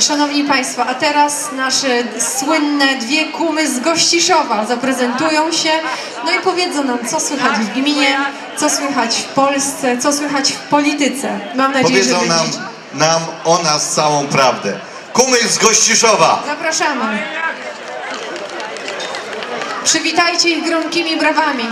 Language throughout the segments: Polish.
Szanowni Państwo, a teraz nasze słynne dwie kumy z Gościszowa zaprezentują się, no i powiedzą nam, co słychać w gminie, co słychać w Polsce, co słychać w polityce. Mam nadzieję, że Powiedzą nam, będziecie. nam o nas całą prawdę. Kumy z Gościszowa. Zapraszamy. Przywitajcie ich gromkimi brawami.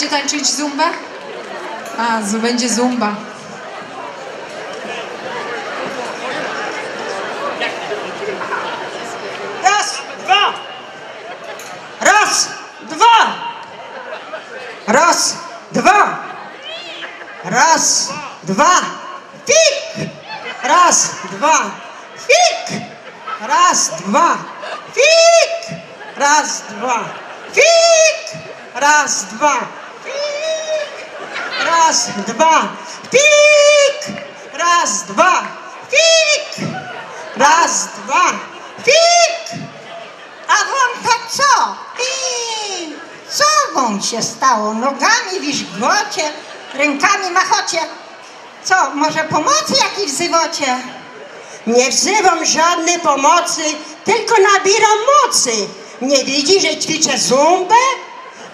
Będziecie tańczyć zumbę? A, będzie zumba. Raz, dwa. Raz, dwa. Raz, dwa. Raz, dwa. Fik. Raz, dwa. Fik. Raz, dwa. Fik. Raz, dwa. Fik. Raz, dwa. Raz, dwa. Fik. Raz, dwa. Fik. Raz, dwa. Fik. A wam to co? I co wam się stało? Nogami wiszgocie, rękami machocie. Co, może pomocy jakiej wzywacie? Nie wzywam żadnej pomocy, tylko nabieram mocy. Nie widzi, że ćwiczę zumbę?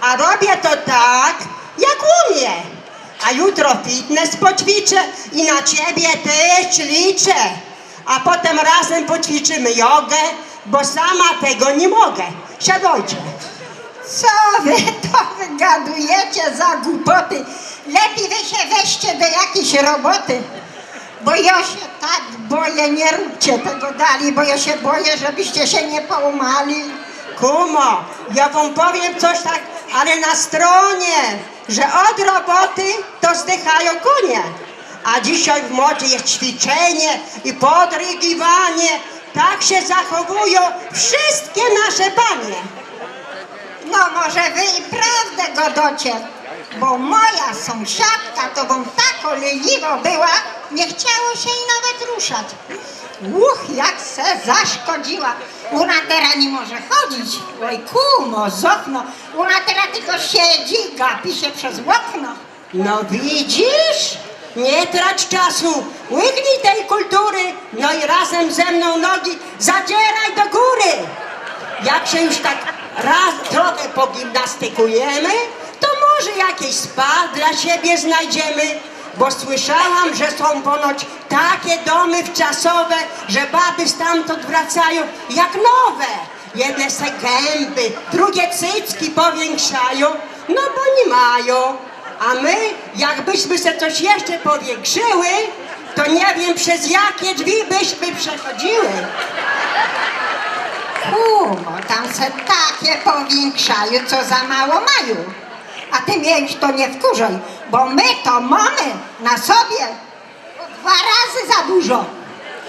A robię to tak, jak umiem. A jutro fitness poćwiczę i na ciebie też liczę. A potem razem poćwiczymy jogę, bo sama tego nie mogę. Siadajcie. Co wy to wygadujecie za głupoty? Lepiej wy się weźcie do jakiejś roboty. Bo ja się tak boję, nie róbcie tego dalej, bo ja się boję, żebyście się nie połamali. Kumo, ja wam powiem coś tak, ale na stronie, że od roboty to zdychają konie. A dzisiaj w modzie jest ćwiczenie i podrygiwanie. Tak się zachowują wszystkie nasze panie. No może wy i prawdę godocie, bo moja sąsiadka to wam tak olejliwa była, nie chciało się jej nawet ruszać. Uch, jak se zaszkodziła. Ona teraz nie może chodzić. Oj kumo, zokno. Ona teraz tylko siedzi, gapi się przez okno. No widzisz? Nie trać czasu, łygnij tej kultury, no i razem ze mną nogi zadzieraj do góry. Jak się już tak raz trochę pogimnastykujemy, to może jakieś spa dla siebie znajdziemy, bo słyszałam, że są ponoć takie domy wczasowe, że baby stamtąd wracają jak nowe. Jedne se gęby, drugie cycki powiększają, no bo nie mają. A my, jakbyśmy se coś jeszcze powiększyły, to nie wiem przez jakie drzwi byśmy przechodziły. Kumo, tam se takie powiększają, co za mało mają. A ty mieć to nie wkurzaj, bo my to mamy na sobie dwa razy za dużo.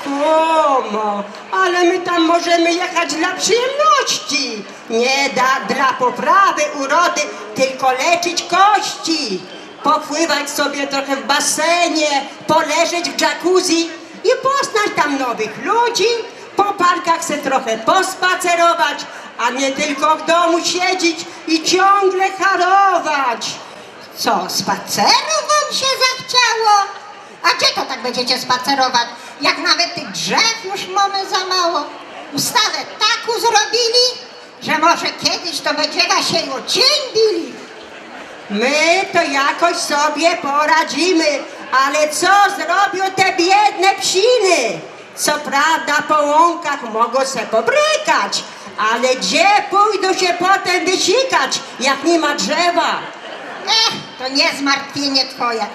Komo, ale my tam możemy jechać dla przyjemności. Nie da dla poprawy urody, tylko leczyć kości. Popływać sobie trochę w basenie, poleżeć w jacuzzi i poznać tam nowych ludzi, po parkach se trochę pospacerować, a nie tylko w domu siedzieć i ciągle harować. Co, spaceru wam się zachciało? A gdzie to tak będziecie spacerować, jak nawet tych drzew już mamy za mało? Ustawę taką zrobili, że może kiedyś to będzie was się o cień bili. My to jakoś sobie poradzimy, ale co zrobią te biedne psiny? Co prawda po łąkach mogą se pobrykać, ale gdzie pójdą się potem wysikać, jak nie ma drzewa? Ech, to nie zmartwienie twoje.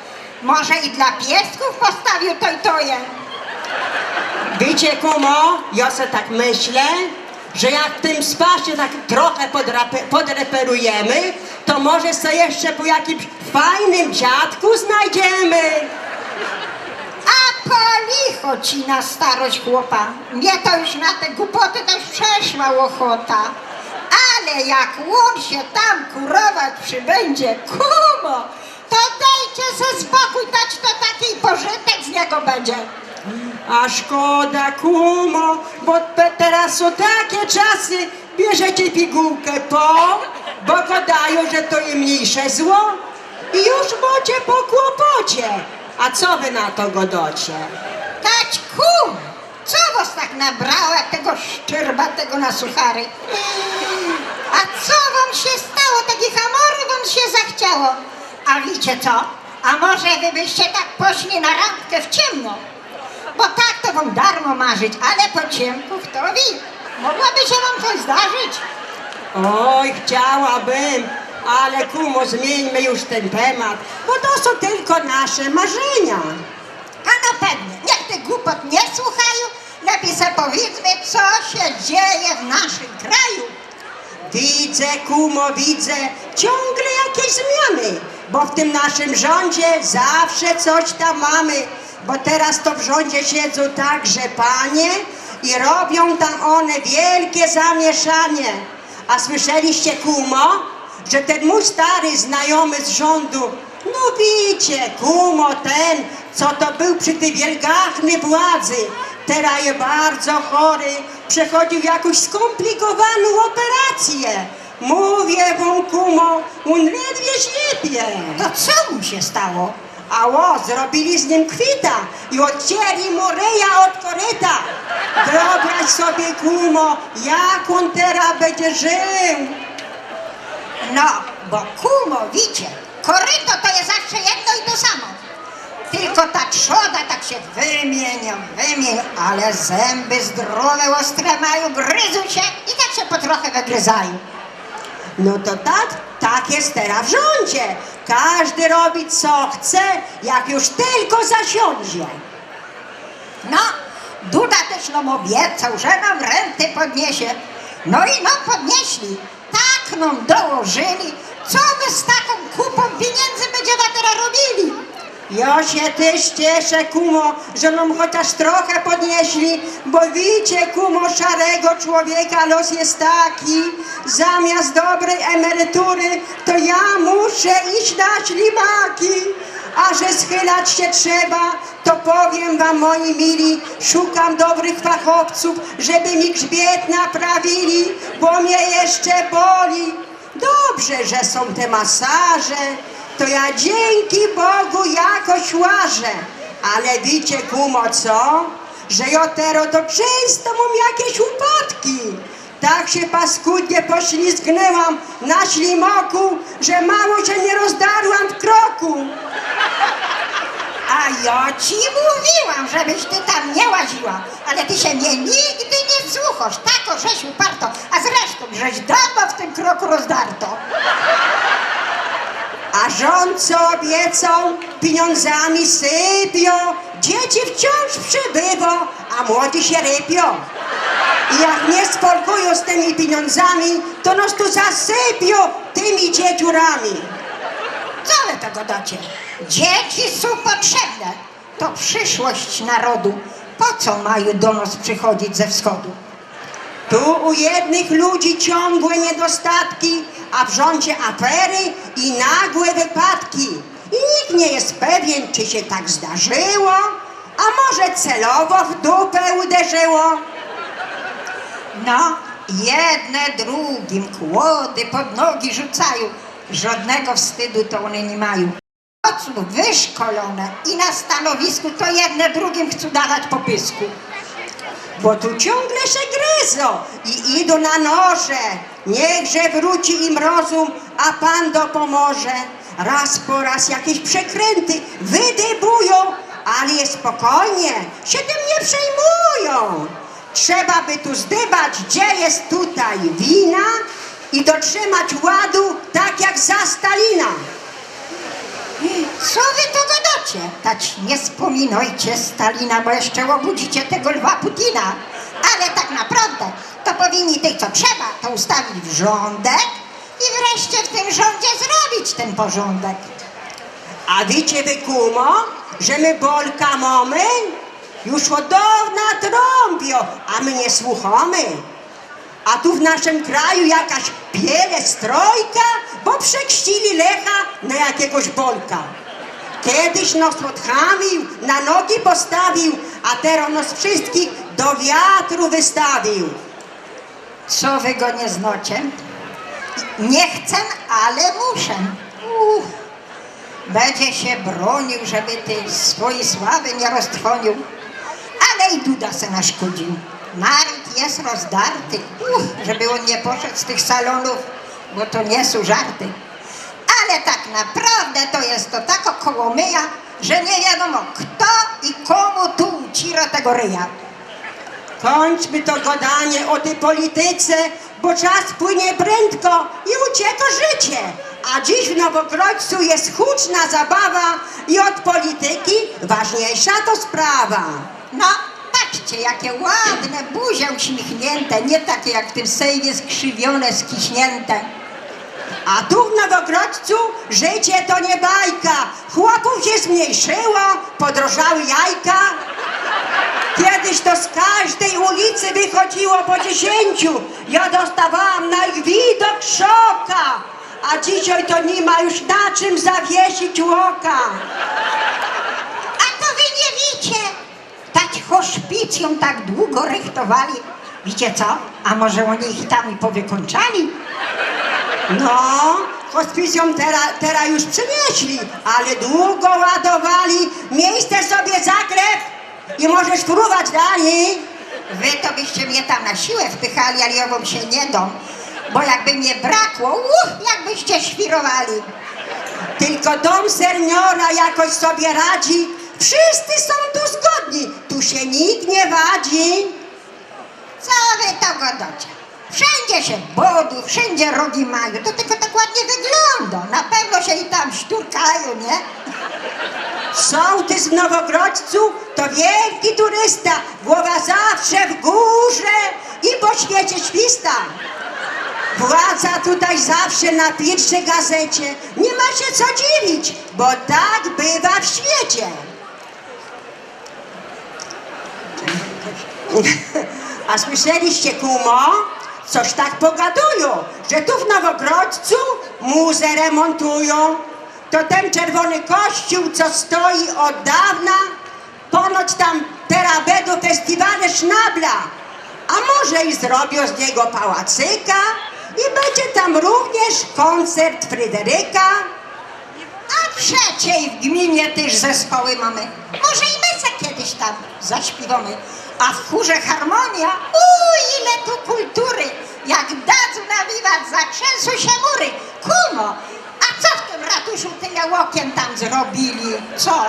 Może i dla piesków postawił to i toje. Wiecie, kumo, ja se tak myślę, że jak w tym spasie tak trochę podrape- podreperujemy, to może se jeszcze po jakimś fajnym dziadku znajdziemy. A po licho ci na starość chłopa. Mnie to już na te głupoty też przeszła ochota. Ale jak on się tam kurować przybędzie, kumo, to dajcie se spokój, dać to taki pożytek z niego będzie. A szkoda, kumo, bo te- teraz są takie czasy, bierzecie pigułkę po, bo go udają, że to im mniejsze zło i już macie po kłopocie. A co wy na to godocie? Taćku, co was tak nabrało jak tego szczerbatego na suchary? A co wam się stało? Takie hamory wam się zachciało. A wiecie co? A może wy byście tak poszli na randkę w ciemno? Bo tak to wam darmo marzyć, ale po ciemku kto wie? Mogłoby się wam coś zdarzyć. Oj, chciałabym, ale kumo, zmieńmy już ten temat, bo to są tylko nasze marzenia. A na pewno, niech głupot nie słuchają, lepiej sobie powiedzmy, co się dzieje w naszym kraju. Widzę, kumo, widzę ciągle jakieś zmiany, bo w tym naszym rządzie zawsze coś tam mamy, bo teraz to w rządzie siedzą także panie i robią tam one wielkie zamieszanie. A słyszeliście, kumo, że ten mój stary znajomy z rządu, no wiecie, kumo ten, co to był przy tej wielgachnej władzy, teraz jest bardzo chory, przechodził jakąś skomplikowaną operację. Mówię wam, kumo, on ledwie ślepie. To co mu się stało? A o, zrobili z nim kwita i odcięli mu ryja od koryta. Wyobraź sobie, kumo, jak on teraz będzie żył. No, bo kumo, wiecie, koryto to jest zawsze jedno i to samo. Tylko ta trzoda tak się wymienia, wymienia, ale zęby zdrowe, ostre mają, gryzą się i tak się po trochę wygryzają. No to tak, tak jest teraz w rządzie. Każdy robi co chce, jak już tylko zasiądzie. No, Duda też nam obiecał, że nam renty podniesie. No i nam podnieśli. Tak nam dołożyli. Co my z taką kupą pieniędzy będziemy teraz robili? Ja się też cieszę, kumo, że nam chociaż trochę podnieśli, bo widzicie, kumo, szarego człowieka los jest taki, zamiast dobrej emerytury, to ja muszę iść na ślimaki. A że schylać się trzeba, to powiem wam, moi mili, szukam dobrych fachowców, żeby mi grzbiet naprawili, bo mnie jeszcze boli. Dobrze, że są te masaże, to ja dzięki Bogu jakoś łażę. Ale wiecie, kumo, co? Że jotero to często mam jakieś upadki. Tak się paskudnie poślizgnęłam na ślimoku, że mało się nie rozdarłam w kroku. A ja ci mówiłam, żebyś ty tam nie łaziła, ale ty się mnie nigdy nie słuchasz, tako żeś uparto, a zresztą żeś dawno w tym kroku rozdarto. A rząd co obiecał, pieniądzami sypią, dzieci wciąż przybywa, a młodzi się rypią. I jak nie spolkują z tymi pieniądzami, to nos tu zasypią tymi dzieciurami. Co wy tego dacie? Dzieci są potrzebne. To przyszłość narodu. Po co mają do nas przychodzić ze wschodu? Tu u jednych ludzi ciągłe niedostatki, a w rządzie afery i nagłe wypadki. I nikt nie jest pewien, czy się tak zdarzyło, a może celowo w dupę uderzyło. No, jedne drugim kłody pod nogi rzucają. Żadnego wstydu to one nie mają. Oców wyszkolone i na stanowisku to jedne drugim chcą dawać po pysku. Bo tu ciągle się gryzą i idą na noże. Niechże wróci im rozum, a Pan dopomoże. Raz po raz jakieś przekręty wydybują, ale spokojnie, się tym nie przejmują. Trzeba by tu zdybać, gdzie jest tutaj wina i dotrzymać ładu tak jak za Stalina. Co wy to gadacie? Tać nie wspominajcie Stalina, bo jeszcze obudzicie tego lwa Putina. Ale tak naprawdę to powinni tych, co trzeba, to ustawić w rządek i wreszcie w tym rządzie zrobić ten porządek. A wiecie wy, kumo, że my Bolka mamy? Już od dawna trąbią, a my nie słuchamy. A tu w naszym kraju jakaś piele strojka, bo przekścili Lecha na jakiegoś Bolka. Kiedyś nos odchamił, na nogi postawił, a teraz nos wszystkich do wiatru wystawił. Co wy go nie znacie? Nie chcę, ale muszę. Uff. Będzie się bronił, żeby tej swojej sławy nie roztrwonił. Ale i Duda se naszkodził. Naród jest rozdarty. Uff, żeby on nie poszedł z tych salonów, bo to nie są żarty. Ale tak naprawdę to jest to tak okołomyja, że nie wiadomo kto i komu tu ucira tego ryja. Kończmy to gadanie o tej polityce, bo czas płynie prędko i ucieka życie. A dziś w Nowogrodźcu jest huczna zabawa i od polityki ważniejsza to sprawa. No, patrzcie, jakie ładne buzie uśmiechnięte, nie takie jak w tym sejwie skrzywione, skiśnięte. A tu w Nowogrodźcu życie to nie bajka. Chłopów się zmniejszyło, podrożały jajka. Kiedyś to z każdej ulicy wychodziło po dziesięciu. Ja dostawałam na ich widok szoka. A dzisiaj to nie ma już na czym zawiesić łoka. A to wy nie wiecie, tak hospicjum tak długo rychtowali. Wiecie co? A może oni ich tam i powykończali? No, hospicjum teraz tera już przynieśli, ale długo ładowali. Miejsce sobie zaklep i możesz fruwać dalej. Wy to byście mnie tam na siłę wpychali, ale ja wam się nie dam. Bo jakby mnie brakło, uch, jakbyście świrowali. Tylko dom seniora jakoś sobie radzi. Wszyscy są tu zgodni, tu się nikt nie wadzi. Co wy to godocie? Wszędzie się bodu, wszędzie rogi mają. To tylko tak ładnie wygląda. Na pewno się i tam szturkają, nie? Sołtys w Nowogrodźcu to wielki turysta, głowa zawsze w górze i po świecie śwista. Władza tutaj zawsze na pierwszej gazecie, nie ma się co dziwić, bo tak bywa w świecie. A słyszeliście, kumo? Coś tak pogadują, że tu w Nowogrodźcu muzę remontują. To ten czerwony kościół, co stoi od dawna, ponoć tam teraz będą festiwale sznabla. A może i zrobią z niego pałacyka i będzie tam również koncert Fryderyka. A trzeciej w gminie też zespoły mamy. Może i my se kiedyś tam zaśpiewamy. A w chórze harmonia, uuu, ile tu kultury. Jak dadzą na wiwat, zatrzęsą się mury. Kumo, co w tym ratuszu tyle okien tam zrobili? Co?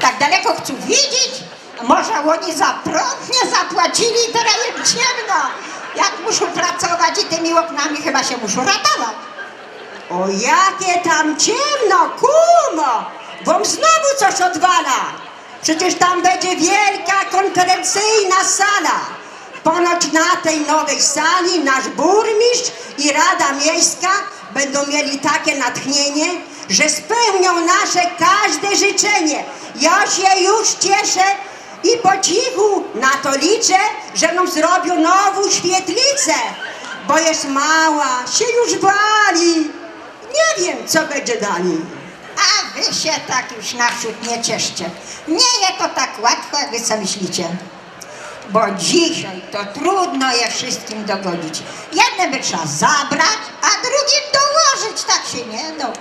Tak daleko chcą widzieć? Może oni za prąd nie zapłacili i teraz im ciemno. Jak muszą pracować i tymi oknami chyba się muszą ratować. O jakie tam ciemno, kumo! Wam znowu coś odwala. Przecież tam będzie wielka konferencyjna sala. Ponoć na tej nowej sali nasz burmistrz i Rada Miejska będą mieli takie natchnienie, że spełnią nasze każde życzenie. Ja się już cieszę i po cichu na to liczę, że nam zrobią nową świetlicę, bo jest mała, się już wali. Nie wiem, co będzie dalej. A wy się tak już naprzód nie cieszcie. Nie jest to tak łatwo, jak wy co myślicie. Bo dzisiaj to trudno je wszystkim dogodzić. Jedne by trzeba zabrać, a drugim Tak się nie da.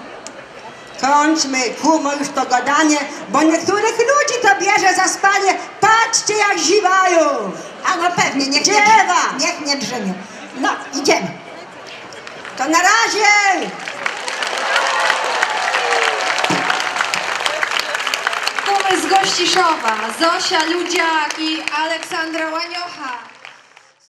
Kończmy, kumo, już to gadanie, bo niektórych ludzi to bierze za spanie. Patrzcie, jak ziwają. A no pewnie, niech nie, Dziewa! niech nie drzemią. No, idziemy. To na razie! Kumy z Gościszowa, Zosia Ludziak i Aleksandra Łaniocha.